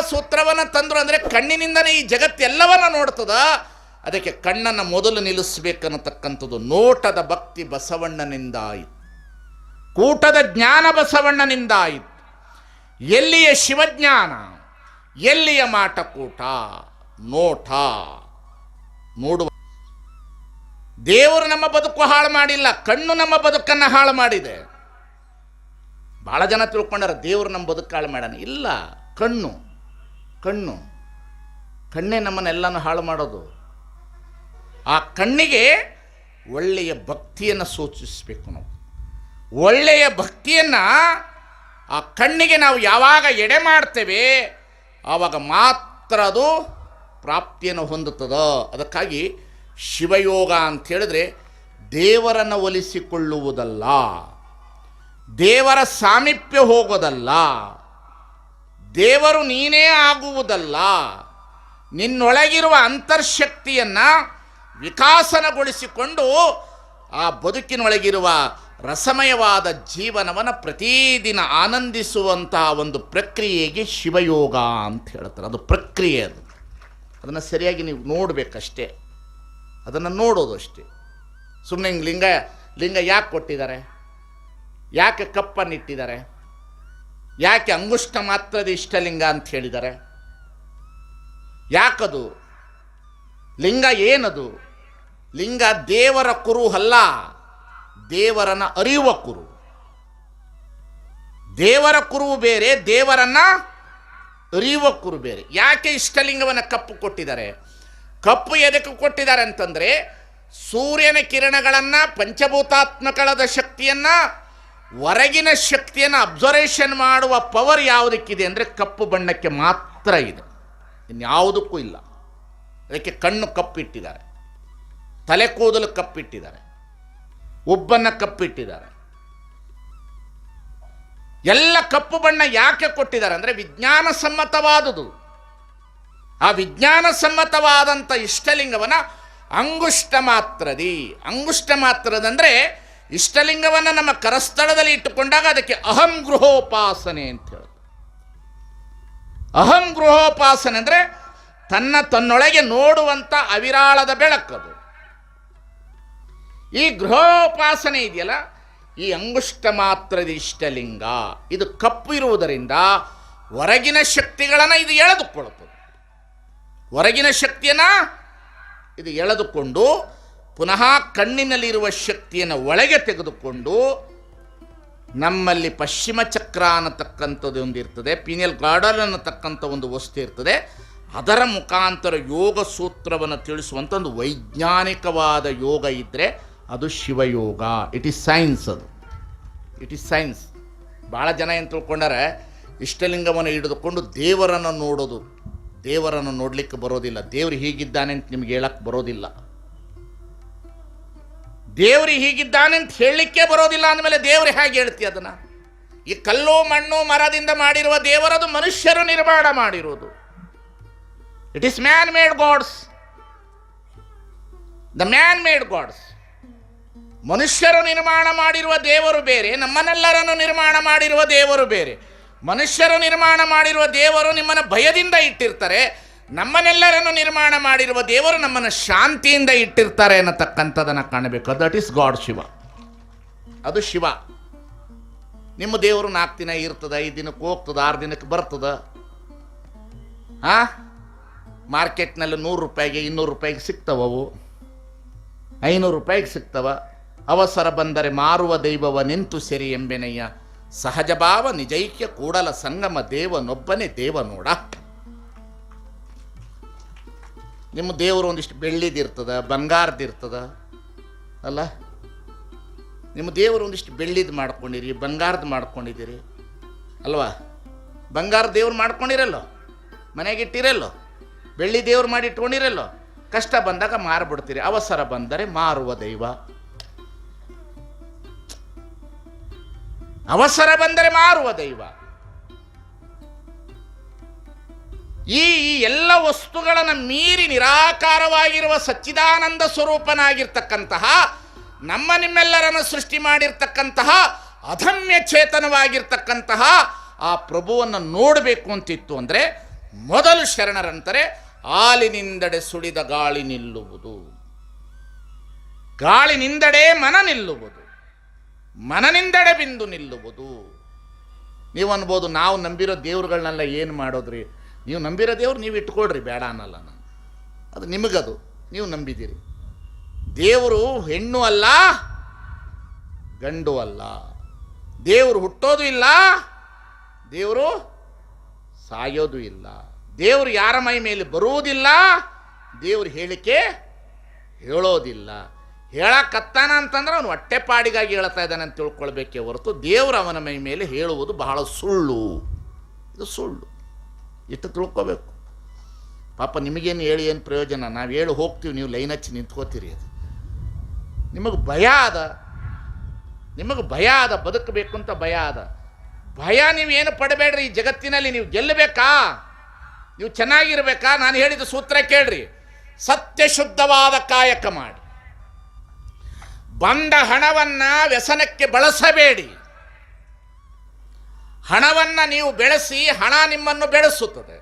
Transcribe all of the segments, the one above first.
ಸೂತ್ರವನ್ನು ತಂದರು ಅಂದರೆ ಕಣ್ಣಿನಿಂದನೇ ಈ ಜಗತ್ತೆಲ್ಲವನ್ನ ನೋಡ್ತದ? ಅದಕ್ಕೆ ಕಣ್ಣನ್ನು ಮೊದಲು ನಿಲ್ಲಿಸಬೇಕನ್ನತಕ್ಕಂಥದ್ದು ನೋಟದ ಭಕ್ತಿ ಬಸವಣ್ಣನಿಂದ ಆಯಿತು ಕೂಟದ ಜ್ಞಾನ ಬಸವಣ್ಣನಿಂದ ಆಯಿತು ಎಲ್ಲಿಯ ಶಿವಜ್ಞಾನ, ಎಲ್ಲಿಯ ಮಾಟಕೂಟ, ನೋಟ? ನೋಡುವ ದೇವರು ನಮ್ಮ ಬದುಕು ಹಾಳು ಮಾಡಿಲ್ಲ, ಕಣ್ಣು ನಮ್ಮ ಬದುಕನ್ನು ಹಾಳು ಮಾಡಿದೆ. ಭಾಳ ಜನ ತಿಳ್ಕೊಂಡಾರ ದೇವರು ನಮ್ಮ ಬದುಕು ಹಾಳು ಮಾಡೋಣ. ಇಲ್ಲ, ಕಣ್ಣು. ಕಣ್ಣು. ಕಣ್ಣೇ ನಮ್ಮನ್ನೆಲ್ಲನೂ ಹಾಳು ಮಾಡೋದು. ಆ ಕಣ್ಣಿಗೆ ಒಳ್ಳೆಯ ಭಕ್ತಿಯನ್ನು ಸೂಚಿಸಬೇಕು ನಾವು. ಒಳ್ಳೆಯ ಭಕ್ತಿಯನ್ನು ಆ ಕಣ್ಣಿಗೆ ನಾವು ಯಾವಾಗ ಎಡೆ ಮಾಡ್ತೇವೆ, ಆವಾಗ ಮಾತ್ರ ಅದು ಪ್ರಾಪ್ತಿಯನ್ನು ಹೊಂದುತ್ತದೋ. ಅದಕ್ಕಾಗಿ ಶಿವಯೋಗ ಅಂತ ಹೇಳಿದ್ರೆ ದೇವರನ್ನು ಒಲಿಸಿಕೊಳ್ಳುವುದಲ್ಲ, ದೇವರ ಸಾಮೀಪ್ಯ ಹೋಗೋದಲ್ಲ. ದೇವರು ನೀನೇ ಆಗುವುದಲ್ಲ, ನಿನ್ನೊಳಗಿರುವ ಅಂತರ್ಶಕ್ತಿಯನ್ನು ವಿಕಾಸನಗೊಳಿಸಿಕೊಂಡು ಆ ಬದುಕಿನೊಳಗಿರುವ ರಸಮಯವಾದ ಜೀವನವನ್ನು ಪ್ರತಿದಿನ ಆನಂದಿಸುವಂತಹ ಒಂದು ಪ್ರಕ್ರಿಯೆಗೆ ಶಿವಯೋಗ ಅಂತ ಹೇಳ್ತಾರೆ. ಅದು ಪ್ರಕ್ರಿಯೆ ಅದು. ಅದನ್ನು ಸರಿಯಾಗಿ ನೀವು ನೋಡಬೇಕಷ್ಟೇ. ಅದನ್ನು ನೋಡೋದು ಅಷ್ಟೇ. ಸುಮ್ಮನೆ ಹಿಂಗೆ ಲಿಂಗ ಲಿಂಗ ಯಾಕೆ ಕೊಟ್ಟಿದ್ದಾರೆ? ಯಾಕೆ ಕಪ್ಪನ್ನು ಇಟ್ಟಿದ್ದಾರೆ ಯಾಕೆ ಅಂಗುಷ್ಟ ಮಾತ್ರದ ಇಷ್ಟಲಿಂಗ ಅಂತ ಹೇಳಿದ್ದಾರೆ ಯಾಕದು? ಲಿಂಗ ಏನದು? ಲಿಂಗ ದೇವರ ಕುರು ಅಲ್ಲ ದೇವರನ್ನ ಅರಿಯುವ ಕುರು. ದೇವರ ಕುರು ಬೇರೆ, ದೇವರನ್ನ ಅರಿಯುವ ಕುರು ಬೇರೆ. ಯಾಕೆ ಇಷ್ಟಲಿಂಗವನ್ನು ಕಪ್ಪು ಕೊಟ್ಟಿದ್ದಾರೆ? ಕಪ್ಪು ಎದಕ್ಕೆ ಕೊಟ್ಟಿದ್ದಾರೆ ಅಂತಂದರೆ, ಸೂರ್ಯನ ಕಿರಣಗಳನ್ನು, ಪಂಚಭೂತಾತ್ಮಕಳದ ಶಕ್ತಿಯನ್ನು ಹೊರಗಿನ ಶಕ್ತಿಯನ್ನು ಅಬ್ಸರ್ವೇಷನ್ ಮಾಡುವ ಪವರ್ ಯಾವುದಕ್ಕಿದೆ ಅಂದರೆ ಕಪ್ಪು ಬಣ್ಣಕ್ಕೆ ಮಾತ್ರ ಇದೆ. ಇನ್ಯಾವುದಕ್ಕೂ ಇಲ್ಲ. ಅದಕ್ಕೆ ಕಣ್ಣು ಕಪ್ಪಿಟ್ಟಿದ್ದಾರೆ. ತಲೆ ಕೂದಲು ಕಪ್ಪಿಟ್ಟಿದ್ದಾರೆ. ಉಬ್ಬನ್ನು ಕಪ್ಪಿಟ್ಟಿದ್ದಾರೆ. ಎಲ್ಲ ಕಪ್ಪು ಬಣ್ಣ ಯಾಕೆ ಕೊಟ್ಟಿದ್ದಾರೆ ಅಂದರೆ ವಿಜ್ಞಾನ ಸಮ್ಮತವಾದುದು ಆ ವಿಜ್ಞಾನ ಸಮ್ಮತವಾದಂಥ ಇಷ್ಟಲಿಂಗವನ್ನು ಅಂಗುಷ್ಟ ಮಾತ್ರದಿ. ಅಂಗುಷ್ಟ ಮಾತ್ರದಂದರೆ ಇಷ್ಟಲಿಂಗವನ್ನು ನಮ್ಮ ಕರಸ್ಥಳದಲ್ಲಿ ಇಟ್ಟುಕೊಂಡಾಗ ಅದಕ್ಕೆ ಅಹಂ ಗೃಹೋಪಾಸನೆ ಅಂತ ಹೇಳಿ ಅಹಂ ಗೃಹೋಪಾಸನೆ ಅಂದರೆ ತನ್ನ ತನ್ನೊಳಗೆ ನೋಡುವಂಥ ಅವಿರಾಳದ ಬೆಳಕದು ಈ ಗೃಹೋಪಾಸನೆ ಇದೆಯಲ್ಲ, ಈ ಅಂಗುಷ್ಟ ಮಾತ್ರದ ಇಷ್ಟಲಿಂಗ. ಇದು ಕಪ್ಪು ಇರುವುದರಿಂದ ಹೊರಗಿನ ಶಕ್ತಿಗಳನ್ನು ಇದು ಎಳೆದುಕೊಳ್ಳುತ್ತದೆ. ಹೊರಗಿನ ಶಕ್ತಿಯನ್ನು ಇದು ಎಳೆದುಕೊಂಡು ಪುನಃ ಕಣ್ಣಿನಲ್ಲಿರುವ ಶಕ್ತಿಯನ್ನು ಒಳಗೆ ತೆಗೆದುಕೊಂಡು ನಮ್ಮಲ್ಲಿ ಪಶ್ಚಿಮ ಚಕ್ರ ಅನ್ನತಕ್ಕಂಥದ್ದು ಒಂದು ಇರ್ತದೆ ಪೀನಿಯಲ್ ಗಾರ್ಡನ್ ಅನ್ನತಕ್ಕಂಥ ಒಂದು ವಸ್ತು ಇರ್ತದೆ. ಅದರ ಮುಖಾಂತರ ಯೋಗ ಸೂತ್ರವನ್ನು ತಿಳಿಸುವಂಥ ಒಂದು ವೈಜ್ಞಾನಿಕವಾದ ಯೋಗ ಇದ್ದರೆ ಅದು ಶಿವಯೋಗ. ಇಟ್ ಈಸ್ ಸೈನ್ಸ್ ಅದು. ಇಟ್ ಈಸ್ ಸೈನ್ಸ್ ಭಾಳ ಜನ ಏನು ತಿಳ್ಕೊಂಡಾರೆ, ಇಷ್ಟಲಿಂಗವನ್ನು ಹಿಡಿದುಕೊಂಡು ದೇವರನ್ನು ನೋಡೋದು. ದೇವರನ್ನು ನೋಡಲಿಕ್ಕೆ ಬರೋದಿಲ್ಲ. ದೇವರು ಹೀಗಿದ್ದಾನೆ ಅಂತ ನಿಮ್ಗೆ ಹೇಳಕ್ಕೆ ಬರೋದಿಲ್ಲ. ದೇವರು ಹೀಗಿದ್ದಾನೆ ಅಂತ ಹೇಳಲಿಕ್ಕೆ ಬರೋದಿಲ್ಲ ಅಂದಮೇಲೆ ದೇವರು ಹೇಗೆ ಹೇಳ್ತಿ ಅದನ್ನು? ಈ ಕಲ್ಲು ಮಣ್ಣು ಮರದಿಂದ ಮಾಡಿರುವ ದೇವರದು ಮನುಷ್ಯರು ನಿರ್ಮಾಣ ಮಾಡಿರುವುದು. It is man made gods the man made gods ಮನುಷ್ಯರು ನಿರ್ಮಾಣ ಮಾಡಿರುವ ದೇವರು ಬೇರೆ, ನಮ್ಮನ್ನೆಲ್ಲರನ್ನು ನಿರ್ಮಾಣ ಮಾಡಿರುವ ದೇವರು ಬೇರೆ. ಮನುಷ್ಯರು ನಿರ್ಮಾಣ ಮಾಡಿರುವ ದೇವರು ನಿಮ್ಮನ್ನು ಭಯದಿಂದ ಇಟ್ಟಿರ್ತಾರೆ. ನಮ್ಮನ್ನೆಲ್ಲರನ್ನು ನಿರ್ಮಾಣ ಮಾಡಿರುವ ದೇವರು ನಮ್ಮನ್ನು ಶಾಂತಿಯಿಂದ ಇಟ್ಟಿರ್ತಾರೆ ಅನ್ನತಕ್ಕಂಥದ್ದನ್ನು ಕಾಣಬೇಕು. That is god Shiva. ಅದು ಶಿವ. ನಿಮ್ಮ ದೇವರು ನಾಲ್ಕು ದಿನ ಇರ್ತದ, ಐದು ದಿನಕ್ಕೆ ಹೋಗ್ತದ, ಆರು ದಿನಕ್ಕೆ ಬರ್ತದ? ಆ? ಮಾರ್ಕೆಟ್ನಲ್ಲಿ ನೂರು ರೂಪಾಯಿಗೆ, ಇನ್ನೂರು ರೂಪಾಯಿಗೆ ಸಿಗ್ತವ ಅವು? ಐನೂರು ರೂಪಾಯಿಗೆ ಸಿಗ್ತವ? ಅವಸರ ಬಂದರೆ ಮಾರುವ ದೈವವ ನಿಂತು ಸೆರಿ ಎಂಬೆನಯ್ಯ. ಸಹಜ ಭಾವ, ನಿಜೈಕ್ಯ, ಕೂಡಲ ಸಂಗಮ ದೇವನೊಬ್ಬನೇ ದೇವ ನೋಡ. ನಿಮ್ಮ ದೇವರು ಒಂದಿಷ್ಟು ಬೆಳ್ಳಿದಿರ್ತದ ಬಂಗಾರದಿರ್ತದ ಅಲ್ಲ? ನಿಮ್ಮ ದೇವರು ಒಂದಿಷ್ಟು ಬೆಳ್ಳಿದು ಮಾಡ್ಕೊಂಡಿರಿ, ಬಂಗಾರದ ಮಾಡ್ಕೊಂಡಿದ್ದೀರಿ, ಅಲ್ವಾ? ಬಂಗಾರ ದೇವ್ರು ಮಾಡ್ಕೊಂಡಿರಲ್ಲೋ? ಮನೆಗೆ ಇಟ್ಟಿರಲ್ಲೋ? ಬೆಳ್ಳಿ ದೇವ್ರು ಮಾಡಿ ಇಟ್ಕೊಂಡಿರಲ್ಲೋ? ಕಷ್ಟ ಬಂದಾಗ ಮಾರ್ಬಿಡ್ತೀರಿ, ಅವಸರ ಬಂದರೆ ಮಾರುವ ದೈವ. ಅವಸರ ಬಂದರೆ ಮಾರುವ ದೈವ. ಈ ಎಲ್ಲ ವಸ್ತುಗಳನ್ನು ಮೀರಿ ನಿರಾಕಾರವಾಗಿರುವ ಸಚ್ಚಿದಾನಂದ ಸ್ವರೂಪನಾಗಿರ್ತಕ್ಕಂತಹ, ನಮ್ಮ ನಿಮ್ಮೆಲ್ಲರನ್ನು ಸೃಷ್ಟಿ ಮಾಡಿರ್ತಕ್ಕಂತಹ, ಅಧಮ್ಯ ಚೇತನವಾಗಿರ್ತಕ್ಕಂತಹ ಆ ಪ್ರಭುವನ್ನು ನೋಡಬೇಕು ಅಂತಿತ್ತು ಅಂದರೆ ಮೊದಲು ಶರಣರಂತಾರೆ ಆಲಿನಿಂದಡೆ ಸುಳಿದ ಗಾಳಿ ನಿಲ್ಲುವುದು. ಗಾಳಿನಿಂದಡೆ ಮನ ನಿಲ್ಲುವುದು. ಮನನಿಂದಡೆ ಬಿಂದು ನಿಲ್ಲುವುದು. ನೀವು ಅನ್ಬೋದು ನಾವು ನಂಬಿರೋ ದೇವ್ರುಗಳನ್ನೆಲ್ಲ ಏನು ಮಾಡೋದ್ರಿ? ನೀವು ನಂಬಿರೋ ದೇವ್ರು ನೀವು ಇಟ್ಕೊಳ್ರಿ, ಬೇಡ ಅನ್ನಲ್ಲ ನಾನು. ಅದು ನಿಮಗದು, ನೀವು ನಂಬಿದ್ದೀರಿ. ದೇವರು ಹೆಣ್ಣು ಅಲ್ಲ, ಗಂಡು ಅಲ್ಲ. ದೇವರು ಹುಟ್ಟೋದು ಇಲ್ಲ, ದೇವರು ಸಾಯೋದು ಇಲ್ಲ. ದೇವರು ಯಾರ ಮೈ ಮೇಲೆ ಬರುವುದಿಲ್ಲ, ದೇವ್ರ ಹೇಳಿಕೆ ಹೇಳೋದಿಲ್ಲ. ಹೇಳಕತ್ತಾನ ಅಂತಂದ್ರೆ ಅವನು ಹೊಟ್ಟೆಪಾಡಿಗಾಗಿ ಹೇಳ್ತಾ ಇದ್ದಾನೆ ಅಂತ ತಿಳ್ಕೊಳ್ಬೇಕೇ ಹೊರತು ದೇವರು ಅವನ ಮೈ ಮೇಲೆ ಹೇಳುವುದು ಬಹಳ ಸುಳ್ಳು. ಇದು ಸುಳ್ಳು. ಇಷ್ಟು ತಿಳ್ಕೊಬೇಕು. ಪಾಪ ನಿಮಗೇನು ಹೇಳಿ ಏನು ಪ್ರಯೋಜನ? ನಾವು ಹೇಳಿ ಹೋಗ್ತೀವಿ, ನೀವು ಲೈನ್ ಹಚ್ಚಿ ನಿಂತ್ಕೋತೀರಿ ಅದು. ನಿಮಗೆ ಭಯ ಅದ ನಿಮಗೆ ಭಯ ಅದ ಬದುಕಬೇಕು ಅಂತ ಭಯ ಅದ ಭಯ ನೀವೇನು ಪಡಬೇಡ್ರಿ, ಈ ಜಗತ್ತಿನಲ್ಲಿ ನೀವು ಗೆಲ್ಲಬೇಕಾ? ನೀವು ಚೆನ್ನಾಗಿರ್ಬೇಕಾ? ನಾನು ಹೇಳಿದ ಸೂತ್ರ ಕೇಳ್ರಿ. ಸತ್ಯ ಶುದ್ಧವಾದ ಕಾಯಕ ಮಾಡಿ. ಬಂದ ಹಣವನ್ನು ವ್ಯಸನಕ್ಕೆ ಬಳಸಬೇಡಿ. ಹಣವನ್ನ ನೀವು ಬೆಳೆಸಿ ಹಣ ನಿಮ್ಮನ್ನು ಬೆಳೆಸುತ್ತದೆ.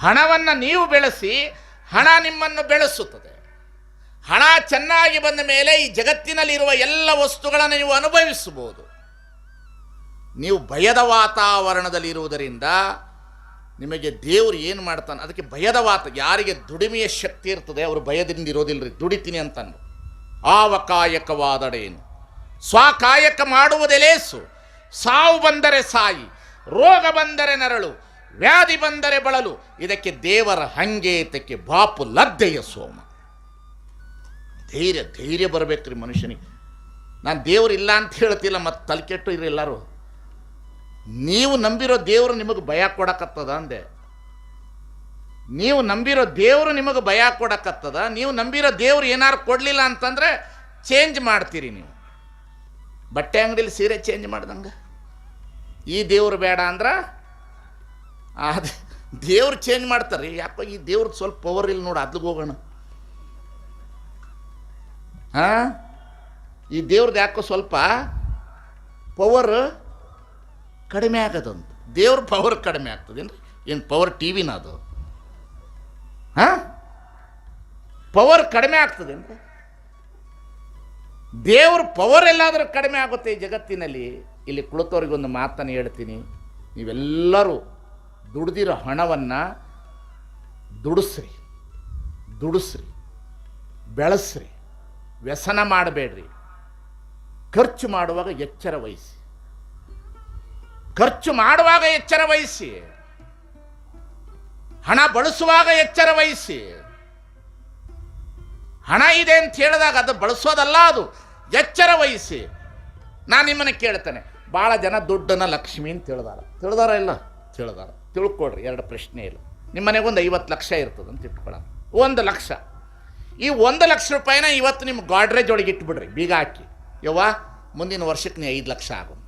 ಹಣವನ್ನು ನೀವು ಬೆಳೆಸಿ ಹಣ ನಿಮ್ಮನ್ನು ಬೆಳೆಸುತ್ತದೆ. ಹಣ ಚೆನ್ನಾಗಿ ಬಂದ ಮೇಲೆ ಈ ಜಗತ್ತಿನಲ್ಲಿರುವ ಎಲ್ಲ ವಸ್ತುಗಳನ್ನು ನೀವು ಅನುಭವಿಸಬಹುದು. ನೀವು ಭಯದ ವಾತಾವರಣದಲ್ಲಿ ಇರುವುದರಿಂದ ನಿಮಗೆ ದೇವರು ಏನು ಮಾಡ್ತಾನೆ, ಅದಕ್ಕೆ ಭಯದ ವಾತ, ಯಾರಿಗೆ ದುಡಿಮೆಯ ಶಕ್ತಿ ಇರ್ತದೆ ಅವರು ಭಯದಿಂದ ಇರೋದಿಲ್ಲರಿ ದುಡಿತೀನಿ ಅಂತಂದು ಆವಕಾಯಕವಾದಡೇನು. ಸ್ವಕಾಯಕ ಮಾಡುವುದೇ ಲೇಸು. ಸಾವು ಬಂದರೆ ಸಾಯಿ, ರೋಗ ಬಂದರೆ ನರಳು, ವ್ಯಾಧಿ ಬಂದರೆ ಬಳಲು. ಇದಕ್ಕೆ ದೇವರ ಹಂಗೇತಕ್ಕೆ ಬಾಪು ಲದ್ದೆಯ ಸೋಮ. ಧೈರ್ಯ ಧೈರ್ಯ ಬರಬೇಕ್ರಿ ಮನುಷ್ಯನಿಗೆ. ನಾನು ದೇವರು ಇಲ್ಲ ಅಂತ ಹೇಳ್ತಿಲ್ಲ, ಮತ್ತು ತಲೆಕೆಟ್ಟು ಇರಿ ಎಲ್ಲರೂ. ನೀವು ನಂಬಿರೋ ದೇವರು ನಿಮಗೆ ಭಯ ಕೊಡಕತ್ತದ ಅಂದೆ. ನೀವು ನಂಬಿರೋ ದೇವರು ನಿಮಗೆ ಭಯ ಕೊಡಕತ್ತದ. ನೀವು ನಂಬಿರೋ ದೇವರು ಏನಾರು ಕೊಡಲಿಲ್ಲ ಅಂತಂದರೆ ಚೇಂಜ್ ಮಾಡ್ತೀರಿ ನೀವು. ಬಟ್ಟೆ ಅಂಗಡಿಲಿ ಸೀರೆ ಚೇಂಜ್ ಮಾಡ್ದಂಗೆ. ಈ ದೇವ್ರು ಬೇಡ ಅಂದ್ರೆ ಅದು ದೇವ್ರು ಚೇಂಜ್ ಮಾಡ್ತಾರೆ ಯಾಕೋ ಈ ದೇವ್ರದ್ದು ಸ್ವಲ್ಪ ಪವರ್ ಇಲ್ಲ ನೋಡಿ, ಅದ್ಲಿಗೆ ಹೋಗೋಣ. ಹಾಂ ಈ ದೇವ್ರದ್ದು ಯಾಕೋ ಸ್ವಲ್ಪ ಪವರ್ ಕಡಿಮೆ ಆಗದಂತ. ದೇವ್ರ ಪವರ್ ಕಡಿಮೆ ಆಗ್ತದೇನು ಏನು ಪವರ್ ಟಿ ವಿನ ಅದು. ಹಾಂ ಪವರ್ ಕಡಿಮೆ ಆಗ್ತದೇನ್ರಿ ದೇವ್ರ ಪವರ್ ಎಲ್ಲಾದರೂ ಕಡಿಮೆ ಆಗುತ್ತೆ ಈ ಜಗತ್ತಿನಲ್ಲಿ. ಇಲ್ಲಿ ಕುಳಿತವ್ರಿಗೊಂದು ಮಾತನ್ನು ಹೇಳ್ತೀನಿ. ನೀವೆಲ್ಲರೂ ದುಡ್ದಿರೋ ಹಣವನ್ನು ದುಡಿಸ್ರಿ. ದುಡಿಸ್ರಿ. ಬೆಳೆಸ್ರಿ. ವ್ಯಸನ ಮಾಡಬೇಡ್ರಿ. ಖರ್ಚು ಮಾಡುವಾಗ ಎಚ್ಚರ ವಹಿಸಿ. ಖರ್ಚು ಮಾಡುವಾಗ ಎಚ್ಚರ ವಹಿಸಿ. ಹಣ ಬಳಸುವಾಗ ಎಚ್ಚರ ವಹಿಸಿ. ಹಣ ಇದೆ ಅಂತ ಹೇಳಿದಾಗ ಅದು ಬಳಸೋದಲ್ಲ ಅದು. ಎಚ್ಚರ ವಹಿಸಿ. ನಾನು ನಿಮ್ಮನ್ನು ಕೇಳ್ತೇನೆ. ಭಾಳ ಜನ ದುಡ್ಡನ್ನ ಲಕ್ಷ್ಮಿ ಅಂತ ತಿಳಿದಾರ. ತಿಳಿದಾರ ಇಲ್ಲ? ತಿಳಿದಾರ. ತಿಳ್ಕೊಡ್ರಿ ಎರಡು ಪ್ರಶ್ನೆ ಇಲ್ಲ. ನಿಮ್ಮ ಮನೆಗೆ ಒಂದು ಐವತ್ತು ಲಕ್ಷ ಇರ್ತದೆ ಅಂತ ಇಟ್ಕೊಳ್ಳೋಣ. ಒಂದು ಲಕ್ಷ. ಈ ಒಂದು ಲಕ್ಷ ರೂಪಾಯಿನ ಇವತ್ತು ನಿಮ್ಮ ಗಾಡ್ರೇಜ್ ಒಳಗೆ ಇಟ್ಬಿಡ್ರಿ ಬೀಗ ಹಾಕಿ. ಯವ್ವ ಮುಂದಿನ ವರ್ಷಕ್ಕೆ ನೀವು ಐದು ಲಕ್ಷ ಆಗು.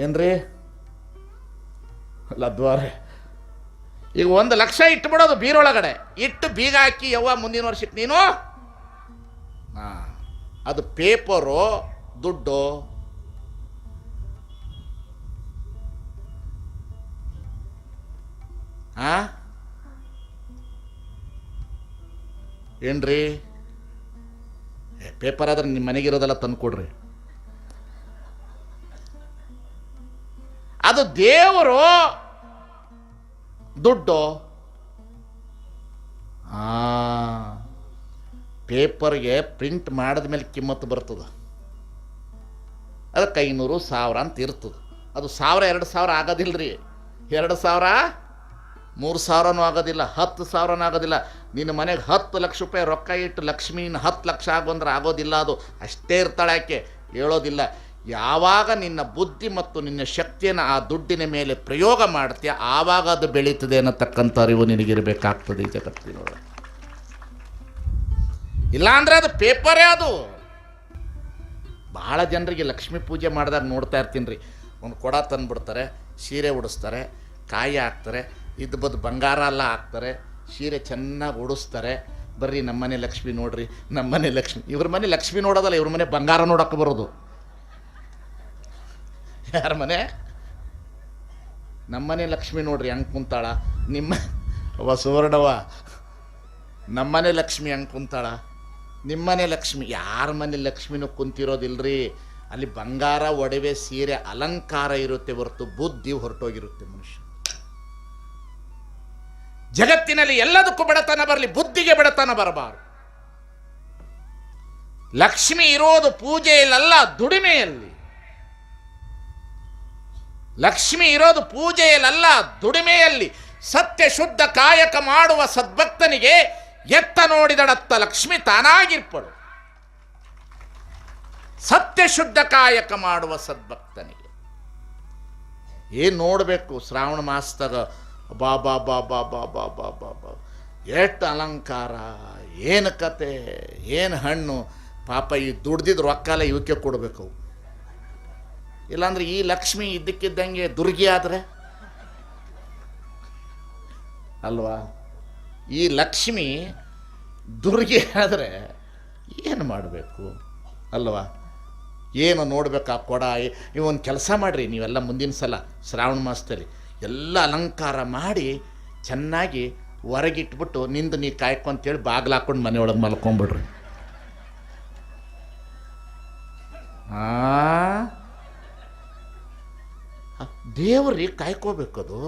ಏನ್ರಿ? ಲದ್ವಾರೆ. ಈಗ ಒಂದು ಲಕ್ಷ ಇಟ್ಬಿಡೋದು ಬೀರೊಳಗಡೆ. ಇಟ್ಟು ಬೀಗ ಹಾಕಿ ಯವ್ವ ಮುಂದಿನ ವರ್ಷಕ್ಕೆ ನೀನು? ಹಾಂ. ಅದು ಪೇಪರು ದುಡ್ಡು. ಆ? ಏನ್ರಿ? ಪೇಪರ್ ಆದ್ರೆ ನಿಮ್ಮ ಮನೆಗಿರೋದೆಲ್ಲ ತಂದು ಕೊಡ್ರಿ. ಅದು ದೇವರು ದುಡ್ಡು. ಪೇಪರ್ಗೆ ಪ್ರಿಂಟ್ ಮಾಡಿದ ಮೇಲೆ ಕಿಮ್ಮತ್ತು ಬರ್ತದೆ. ಅದಕ್ಕೆ ಐನೂರು ಸಾವಿರ ಅಂತ ಇರ್ತದೆ. ಅದು ಸಾವಿರ, ಎರಡು ಸಾವಿರ ಆಗೋದಿಲ್ಲ ರೀ ಎರಡು ಸಾವಿರ, ಮೂರು ಸಾವಿರನೂ ಆಗೋದಿಲ್ಲ, ಹತ್ತು ಸಾವಿರನೂ ಆಗೋದಿಲ್ಲ. ನಿನ್ನ ಮನೆಗೆ ಹತ್ತು ಲಕ್ಷ ರೂಪಾಯಿ ರೊಕ್ಕ ಇಟ್ಟು ಲಕ್ಷ್ಮೀನ ಹತ್ತು ಲಕ್ಷ ಆಗೋಂದ್ರೆ ಆಗೋದಿಲ್ಲ ಅದು. ಅಷ್ಟೇ ಇರ್ತಾಳೆ ಆಕೆ. ಹೇಳೋದಿಲ್ಲ. ಯಾವಾಗ ನಿನ್ನ ಬುದ್ಧಿ ಮತ್ತು ನಿನ್ನ ಶಕ್ತಿಯನ್ನು ಆ ದುಡ್ಡಿನ ಮೇಲೆ ಪ್ರಯೋಗ ಮಾಡ್ತೀಯ, ಆವಾಗ ಅದು ಬೆಳೀತದೆ ಅನ್ನತಕ್ಕಂಥ ಅರಿವು ನಿನಗಿರಬೇಕಾಗ್ತದೆ ಈ ಜಗತ್ತಿನೊಳಗೆ ಇಲ್ಲಾಂದ್ರೆ ಅದು ಪೇಪರೇ ಅದು. ಭಾಳ ಜನರಿಗೆ ಲಕ್ಷ್ಮೀ ಪೂಜೆ ಮಾಡಿದಾಗ ನೋಡ್ತಾ ಇರ್ತೀನಿ ರೀ. ಒಂದು ಕೊಡ ತಂದುಬಿಡ್ತಾರೆ, ಸೀರೆ ಉಡಿಸ್ತಾರೆ, ಕಾಯಿ ಹಾಕ್ತಾರೆ, ಇದು ಬದು ಬಂಗಾರ ಎಲ್ಲ ಹಾಕ್ತಾರೆ, ಸೀರೆ ಚೆನ್ನಾಗಿ ಉಡಿಸ್ತಾರೆ. ಬರ್ರಿ ನಮ್ಮನೆ ಲಕ್ಷ್ಮಿ ನೋಡ್ರಿ, ನಮ್ಮನೆ ಲಕ್ಷ್ಮಿ, ಇವ್ರ ಮನೆ ಲಕ್ಷ್ಮಿ ನೋಡೋದಲ್ಲ, ಇವ್ರ ಮನೆ ಬಂಗಾರ ನೋಡೋಕೆ ಬರೋದು. ಯಾರ ಮನೆ? ನಮ್ಮನೆ ಲಕ್ಷ್ಮಿ ನೋಡ್ರಿ ಹಂಗೆ ಕುಂತಾಳ. ನಿಮ್ಮ ಅವ ಸುವರ್ಣವ ನಮ್ಮನೆ ಲಕ್ಷ್ಮಿ ಹಂಗೆ ಕುಂತಾಳ. ನಿಮ್ಮನೆ ಲಕ್ಷ್ಮಿ, ಯಾರ ಮನೆ ಲಕ್ಷ್ಮಿನೂ ಕುಂತಿರೋದಿಲ್ರಿ. ಅಲ್ಲಿ ಬಂಗಾರ, ಒಡವೆ, ಸೀರೆ, ಅಲಂಕಾರ ಇರುತ್ತೆ ಹೊರತು, ಬುದ್ಧಿ ಹೊರಟೋಗಿರುತ್ತೆ ಮನುಷ್ಯ. ಜಗತ್ತಿನಲ್ಲಿ ಎಲ್ಲದಕ್ಕೂ ಬಡತನ ಬರಲಿ, ಬುದ್ಧಿಗೆ ಬಡತನ ಬರಬಾರದು. ಲಕ್ಷ್ಮಿ ಇರೋದು ಪೂಜೆಯಲ್ಲ ದುಡಿಮೆಯಲ್ಲಿ. ಲಕ್ಷ್ಮಿ ಇರೋದು ಪೂಜೆಯಲ್ಲ ದುಡಿಮೆಯಲ್ಲಿ ಸತ್ಯ ಶುದ್ಧ ಕಾಯಕ ಮಾಡುವ ಸದ್ಭಕ್ತನಿಗೆ ಎತ್ತ ನೋಡಿದಡತ್ತ ಲಕ್ಷ್ಮಿ ತಾನಾಗಿರ್ಪಳು. ಸತ್ಯ ಶುದ್ಧ ಕಾಯಕ ಮಾಡುವ ಸದ್ಭಕ್ತನಿಗೆ. ಏನು ನೋಡಬೇಕು ಶ್ರಾವಣ ಮಾಸದಾಗ? ಬಾ ಬಾ ಬಾ ಬಾ ಬಾ ಬಾ ಬಾ ಬಾ ಬಾ. ಎಷ್ಟು ಅಲಂಕಾರ, ಏನು ಕತೆ, ಏನು ಹಣ್ಣು. ಪಾಪ ಈ ದುಡ್ದಿದ್ದು ರೊಕ್ಕಾಲ ಇವಕ್ಕೆ ಕೊಡಬೇಕು. ಇಲ್ಲಾಂದ್ರೆ ಈ ಲಕ್ಷ್ಮಿ ಇದ್ದಕ್ಕಿದ್ದಂಗೆ ದುರ್ಗಿ ಆದರೆ? ಅಲ್ವಾ? ಈ ಲಕ್ಷ್ಮಿ ದುರ್ಗಿ ಆದರೆ ಏನು ಮಾಡಬೇಕು? ಅಲ್ವಾ? ಏನು ನೋಡ್ಬೇಕು ಆ ಕೊಡ? ಒಂದು ಕೆಲಸ ಮಾಡಿರಿ, ನೀವೆಲ್ಲ ಮುಂದಿನ ಸಲ ಶ್ರಾವಣ ಮಾಸದಲ್ಲಿ ಎಲ್ಲ ಅಲಂಕಾರ ಮಾಡಿ ಚೆನ್ನಾಗಿ ಹೊರಗಿಟ್ಬಿಟ್ಟು ನಿಂದು ನೀ ಕಾಯ್ಕೊಂತೇಳಿ ಬಾಗಿಲು ಹಾಕೊಂಡು ಮನೆಯೊಳಗೆ ಮಲ್ಕೊಂಬಿಡ್ರಿ. ಆ? ದೇವ್ರಿಗೆ ಕಾಯ್ಕೋಬೇಕದು.